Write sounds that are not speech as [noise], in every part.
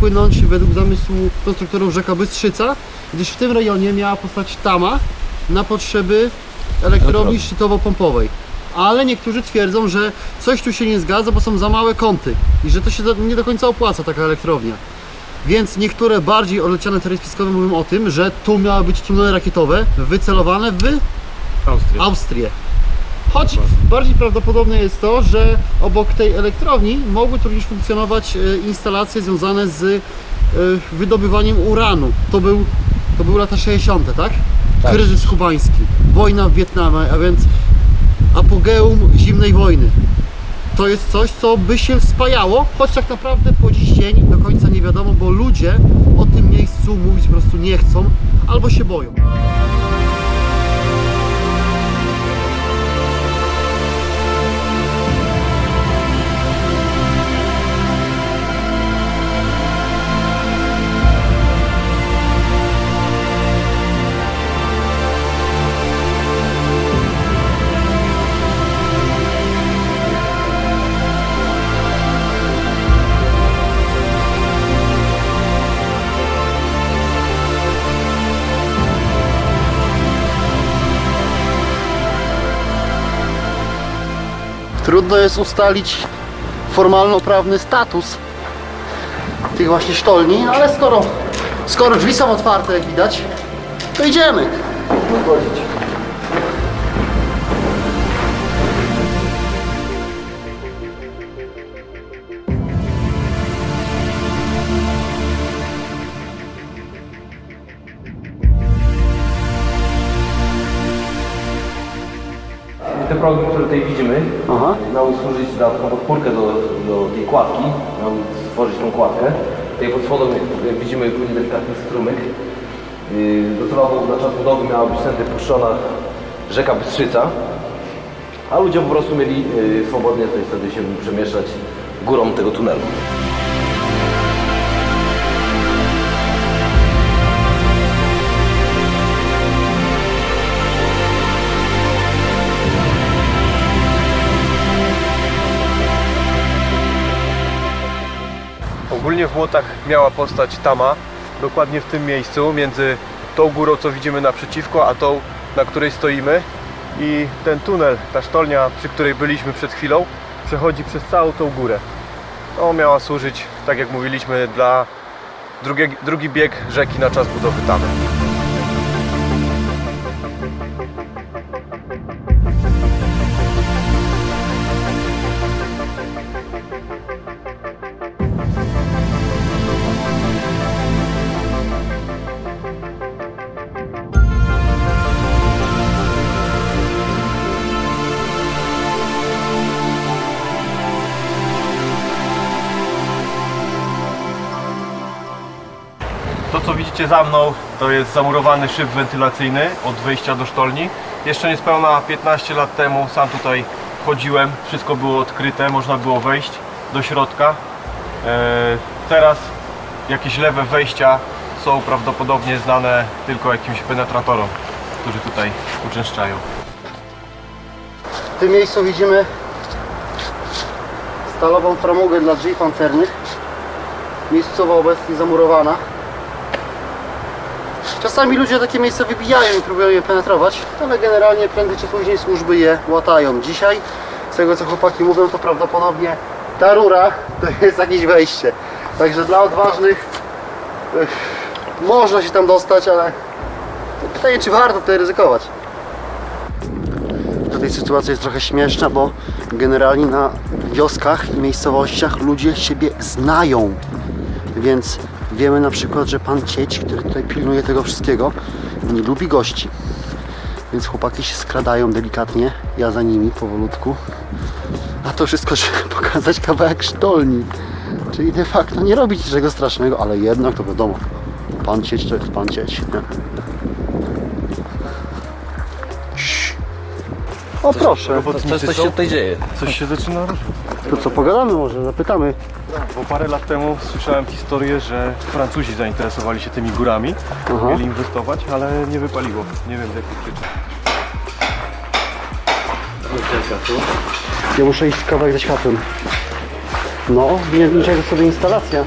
płynąć według zamysłu konstruktorów rzeka Bystrzyca, gdyż w tym rejonie miała powstać tama na potrzeby elektrowni szczytowo-pompowej. Ale niektórzy twierdzą, że coś tu się nie zgadza, bo są za małe kąty i że to się nie do końca opłaca taka elektrownia. Więc niektóre bardziej odleciane teorie spiskowe mówią o tym, że tu miały być tunele rakietowe wycelowane w Austria. Austrię. Choć bardziej prawdopodobne jest to, że obok tej elektrowni mogły również funkcjonować e, instalacje związane z e, wydobywaniem uranu. To był, to były lata 60., tak? Tak. Kryzys kubański, wojna w Wietnamie, a więc apogeum zimnej wojny. To jest coś, co by się spajało, choć tak naprawdę po dziś dzień do końca nie wiadomo, bo ludzie o tym miejscu mówić po prostu nie chcą albo się boją. Trudno jest ustalić formalno-prawny status tych właśnie sztolni, ale skoro, skoro drzwi są otwarte, jak widać, to idziemy. Za taką podpórkę do, do tej kładki. Miały stworzyć tą kładkę. Tutaj pod spodem, jak widzimy, płynie delikatny strumyk. Yy, Docelowo na czas budowy miała być tędy puszczona rzeka Bystrzyca, a ludzie po prostu mieli yy, swobodnie tutaj wtedy się przemieszczać górą tego tunelu. Ogólnie w Młotach miała powstać tama, dokładnie w tym miejscu, między tą górą, co widzimy naprzeciwko, a tą, na której stoimy. I ten tunel, ta sztolnia, przy której byliśmy przed chwilą, przechodzi przez całą tą górę. No, miała służyć, tak jak mówiliśmy, dla drugie, drugi bieg rzeki na czas budowy tamy. Widzicie za mną to jest zamurowany szyb wentylacyjny od wejścia do sztolni. Jeszcze niespełna 15 lat temu sam tutaj chodziłem, wszystko było odkryte, można było wejść do środka. E, Teraz jakieś lewe wejścia są prawdopodobnie znane tylko jakimś penetratorom, którzy tutaj uczęszczają. W tym miejscu widzimy stalową framugę dla drzwi pancernych. Miejscowa obecnie zamurowana. Czasami ludzie takie miejsca wybijają i próbują je penetrować, ale generalnie prędzej czy później służby je łatają. Dzisiaj, z tego co chłopaki mówią, to prawdopodobnie ta rura to jest jakieś wejście. Także dla odważnych można się tam dostać, ale pytanie czy warto tutaj ryzykować. Tutaj sytuacja jest trochę śmieszna, bo generalnie na wioskach i miejscowościach ludzie siebie znają. Więc wiemy na przykład, że pan Cieć, który tutaj pilnuje tego wszystkiego, nie lubi gości. Więc chłopaki się skradają delikatnie, ja za nimi powolutku. A to wszystko, żeby [laughs] pokazać kawałek sztolni. Czyli de facto nie robić niczego strasznego, ale jednak to wiadomo. Pan Cieć to jest pan Cieć. O proszę, Coś, coś się tutaj dzieje. Coś się zaczyna ruszyć. to co pogadamy może, zapytamy. Bo parę lat temu słyszałem historię, że Francuzi zainteresowali się tymi górami, Aha. mieli inwestować, ale nie wypaliło. Nie wiem z jakich przyczyn. Ja muszę iść kawałek ze światłem. No, nie niczego sobie instalacja.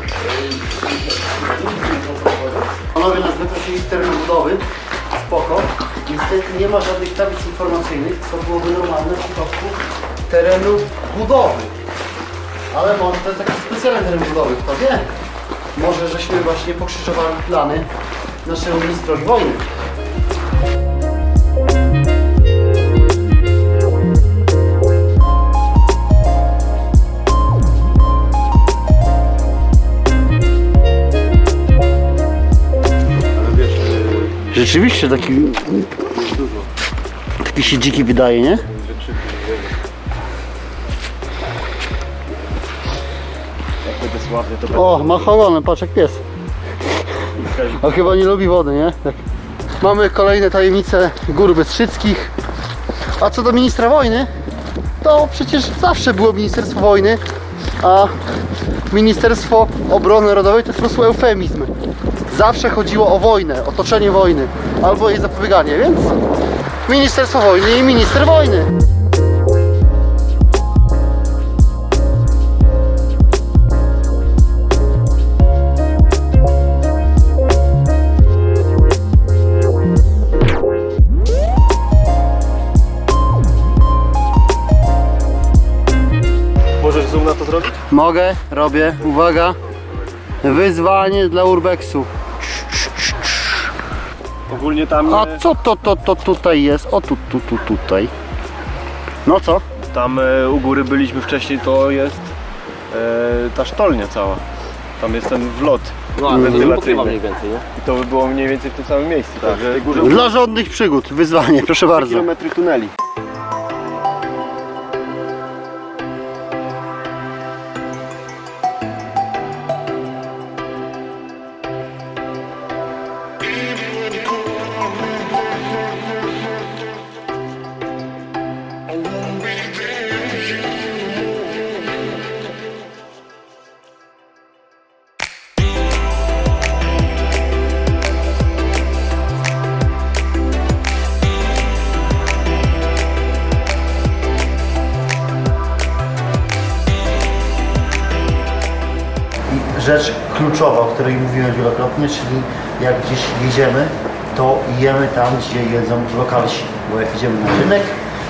Panowie nas wyprosili z terenu budowy. Spoko. Niestety nie ma żadnych tablic informacyjnych, co byłoby normalne w przypadku terenu budowy. Ale może to jest taki specjalny teren budowy, kto wie? Może żeśmy właśnie pokrzyżowali plany naszego ministrowi wojny. Rzeczywiście taki, taki się dziki wydaje, nie? O, ma horonę, patrz jak pies. A chyba nie lubi wody, nie? Mamy kolejne tajemnice gór Bystrzyckich. A co do ministra wojny, to przecież zawsze było Ministerstwo Wojny, a Ministerstwo Obrony Narodowej to jest po prostu eufemizm. Zawsze chodziło o wojnę, otoczenie wojny, albo jej zapobieganie, więc Ministerstwo Wojny i Minister Wojny. Możesz zoom na to zrobić? Mogę, robię, uwaga. Wyzwanie dla Urbexu. Ogólnie tam, A e, co to, to, to tutaj jest? O tu, tu, tu, tutaj. No co? tam e, u góry byliśmy wcześniej, to jest e, ta sztolnia cała. Tam jest ten wlot No, ale to wentylacyjny. pokrywa mniej więcej, nie? I to by było mniej więcej w tym samym miejscu. Tak. Także Dla żadnych przygód, wyzwanie, proszę bardzo. kilometry tuneli. Rzecz kluczowa, o której mówiłem wielokrotnie, czyli jak gdzieś jedziemy, to jemy tam, gdzie jedzą lokalsi. Bo jak idziemy na rynek,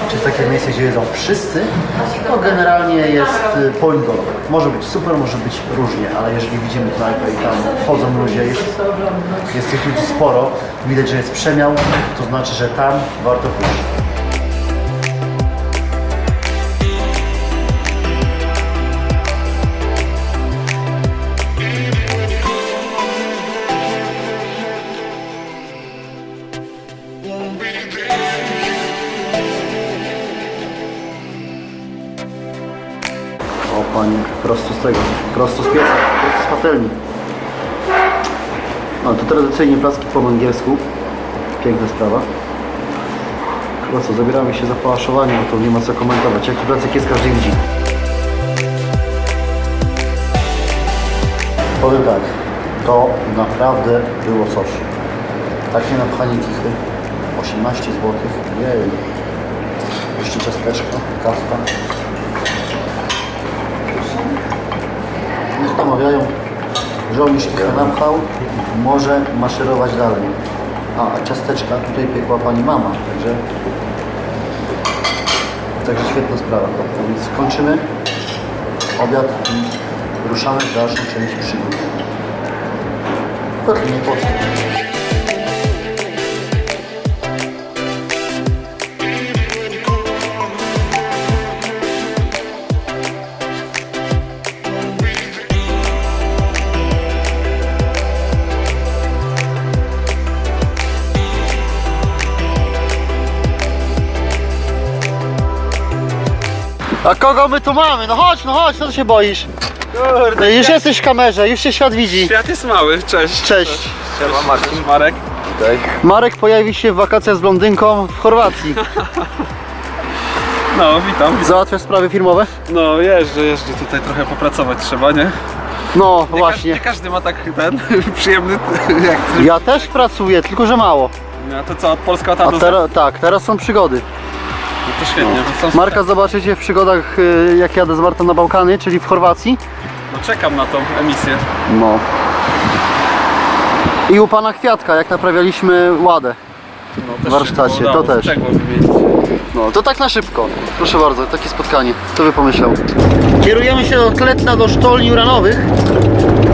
czy w takie miejsce, gdzie jedzą wszyscy, to generalnie jest y, poligon. Może być super, może być różnie, ale jeżeli widzimy knajpę i tam chodzą ludzie, jest, jest tych ludzi sporo, widać, że jest przemiał, to znaczy, że tam warto pójść. Prosto z pieca, prosto z patelni. No to tradycyjnie placki po węgiersku. Piękna sprawa. Chyba co, zabieramy się za pałaszowanie, bo to nie ma co komentować. Jaki placek jest, każdy widzi. Powiem tak, to naprawdę było coś. Takie napchanie kichy, 18 zł, jej. Jeszcze ciasteczko, kawka. Żołnierz kichę napchał, może maszerować dalej. A, a ciasteczka tutaj piekła pani mama, także także świetna sprawa. Więc kończymy obiad i ruszamy w dalszą część przygód. Kotlinie Polski. A kogo my tu mamy? No chodź, no chodź, co ty się boisz? No, już jesteś w kamerze, już się świat widzi. Świat jest mały, cześć. Cześć. Siema Marcin. Marek. Marek pojawi się w wakacjach z blondynką w Chorwacji. [laughs] No, witam. witam. Załatwiasz sprawy firmowe? No, jeżdżę, jeżdżę tutaj trochę popracować trzeba, nie? No Nie, Ka- właśnie. nie każdy ma tak ten [laughs] przyjemny [laughs] jak ty. Ja też pracuję, tylko że mało. No to co, od Polska A tam do teraz, tak, teraz są przygody. No to świetnie. To co? Marka zobaczycie w przygodach y, jak jadę z Martą na Bałkany, czyli w Chorwacji. No czekam na tą emisję. No. I u pana Kwiatka, jak naprawialiśmy ładę. No, W też warsztacie, to udało też. wymienić. No, to tak na szybko. Proszę bardzo, takie spotkanie. Kto by pomyślał? Kierujemy się od Kletna do Sztolni Uranowych.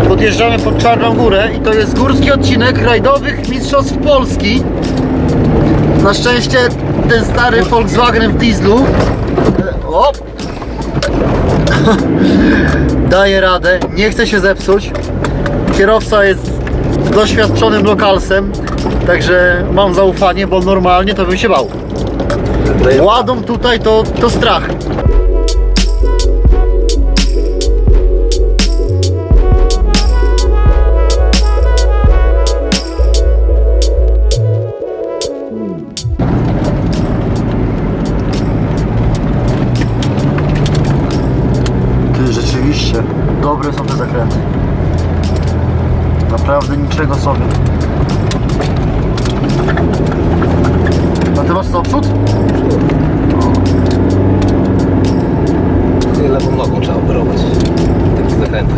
Podjeżdżamy pod Czarną Górę i to jest górski odcinek rajdowych Mistrzostw Polski. Na szczęście ten stary Volkswagen w dieslu e, o, daje radę, nie chce się zepsuć. Kierowca jest doświadczonym lokalsem, także mam zaufanie, bo normalnie to bym się bał. Ładą tutaj to, to strach. Niczego sobie. A ty masz co, przód? Lewą nogą trzeba operować. Taki zakręt.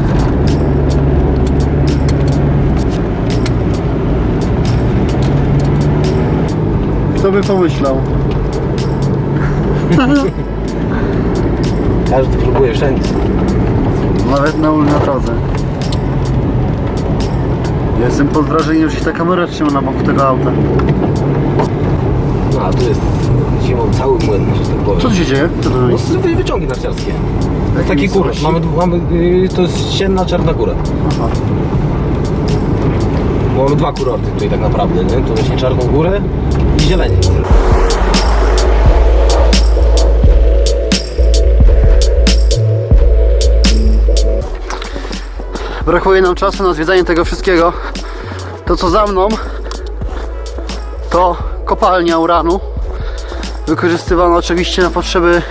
Kto by pomyślał? [laughs] Każdy próbuje wszędzie. Nawet na ultradrodze. Ja Jestem pod wrażeniem, że się ta kamera trzyma na boku tego auta. No a tu jest zimą cały młyn, że tak powiem. Co tu się dzieje? Co to No, jest? wy- wyciągi narciarskie. Jakie Taki miejscowości? kurs. Mamy, mamy, y, to jest ścienna Czarna Góra. Aha. Bo mamy dwa kurorty tutaj tak naprawdę, nie? Tu właśnie Czarną Górę i Zielenie. Brakuje nam czasu na zwiedzanie tego wszystkiego. To co za mną to kopalnia uranu. Wykorzystywana oczywiście na potrzeby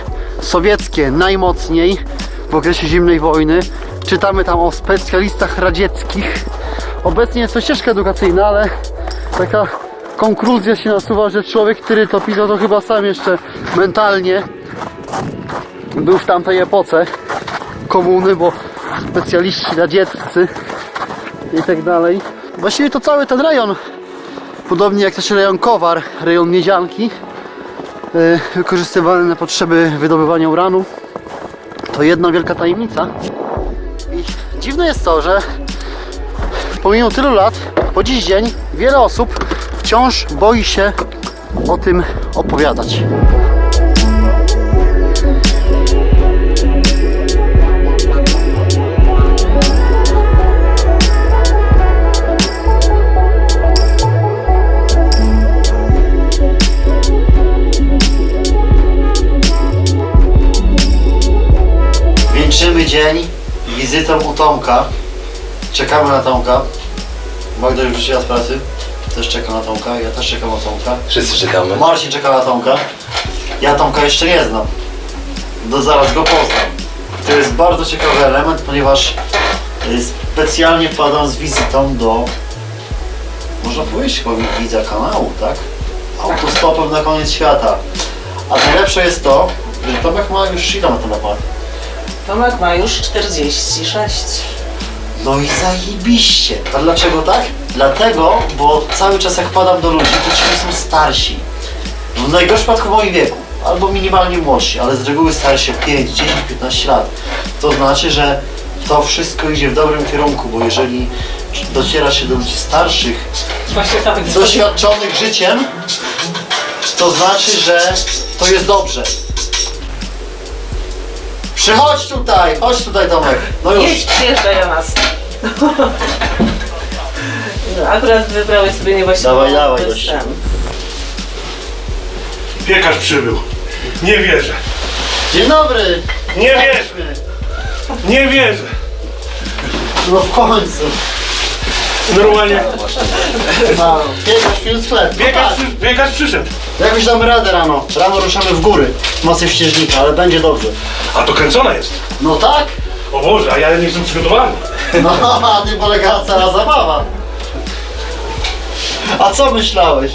sowieckie najmocniej w okresie zimnej wojny. Czytamy tam o specjalistach radzieckich. Obecnie jest to ścieżka edukacyjna, ale taka konkluzja się nasuwa, że człowiek, który to pisał, to chyba sam jeszcze mentalnie był w tamtej epoce komuny, bo specjaliści radzieccy i tak dalej. Właściwie to cały ten rejon, podobnie jak też rejon Kowar, rejon Miedzianki, yy, wykorzystywany na potrzeby wydobywania uranu. To jedna wielka tajemnica. I dziwne jest to, że pomimo tylu lat, po dziś dzień, wiele osób wciąż boi się o tym opowiadać. Wieńczymy dzień wizytą u Tomka. Czekamy na Tomka. Magda już wróciła z pracy. Też czeka na Tomka. Ja też czekam na Tomka. Wszyscy czekamy. Marcin czeka na Tomka. Ja Tomka jeszcze nie znam. Do zaraz go poznam. To jest bardzo ciekawy element, ponieważ y, specjalnie wpadam z wizytą do można powiedzieć chyba widza kanału, tak? Autostopem na koniec świata. A najlepsze jest to, że Tomek ma już ile na ten temat. Tomek ma już 46. No i zajebiście. A dlaczego tak? Dlatego, bo cały czas jak wpadam do ludzi, to ci są starsi. W najgorszym przypadku w moim wieku, albo minimalnie młodsi, ale z reguły starsi o 5, 10, 15 lat. To znaczy, że to wszystko idzie w dobrym kierunku, bo jeżeli dociera się do ludzi starszych, Właśnie doświadczonych życiem, to znaczy, że to jest dobrze. Przychodź tutaj, chodź tutaj Tomek. No już. Jeść przyjeżdża do nas. No, akurat wybrałeś sobie niewłaściwą Dawaj, dawaj, występ. Piekarz przybył. Nie wierzę. Dzień dobry. Nie wierzę. Nie wierzę. No w końcu. Normalnie. No, piekarz film sklep. No Piekarz, tak. przy, piekarz przyszedł. Jakoś damy radę rano. Rano ruszamy w góry. Masyw ścieżnika, ale będzie dobrze. A to kręcona jest. No tak? O Boże, a ja nie jestem przygotowany. No, [laughs] na tym polega cała zabawa. A co myślałeś?